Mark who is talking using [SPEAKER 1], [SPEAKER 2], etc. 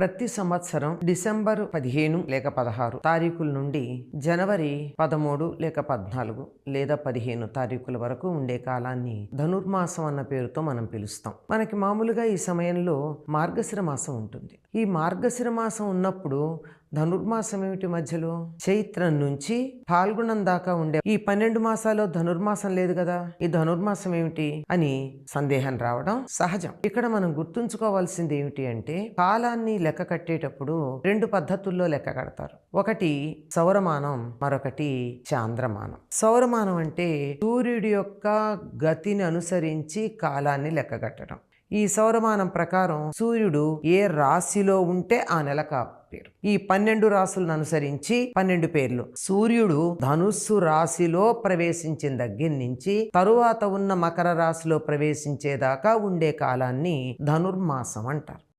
[SPEAKER 1] ప్రతి సంవత్సరం డిసెంబర్ పదిహేను లేక పదహారు తారీఖుల నుండి జనవరి పదమూడు లేక పద్నాలుగు లేదా పదిహేను తారీఖుల వరకు ఉండే కాలాన్ని ధనుర్మాసం అన్న పేరుతో మనం పిలుస్తాం. మనకి మామూలుగా ఈ సమయంలో మార్గశిర మాసం ఉంటుంది. ఈ మార్గశిర మాసం ఉన్నప్పుడు ధనుర్మాసం ఏమిటి మధ్యలో? చైత్రం నుంచి పాల్గొనం దాకా ఉండే ఈ పన్నెండు మాసాల్లో ధనుర్మాసం లేదు కదా? ఈ ధనుర్మాసం ఏమిటి అని సందేహం రావడం సహజం. ఇక్కడ మనం గుర్తుంచుకోవాల్సింది ఏమిటి అంటే కాలాన్ని లెక్క కట్టేటప్పుడు రెండు పద్ధతుల్లో లెక్క కడతారు. ఒకటి సౌరమానం మరొకటి చాంద్రమానం. సౌరమానం అంటే సూర్యుడి యొక్క గతిని అనుసరించి కాలాన్ని లెక్క కట్టడం. ఈ సౌరమానం ప్రకారం సూర్యుడు ఏ రాశిలో ఉంటే ఆ నెల పేరు. ఈ పన్నెండు రాసులను అనుసరించి పన్నెండు పేర్లు. సూర్యుడు ధనుస్సు రాశిలో ప్రవేశించిన దగ్గర నుంచి తరువాత ఉన్న మకర రాశిలో ప్రవేశించేదాకా ఉండే కాలాన్ని ధనుర్మాసం అంటారు.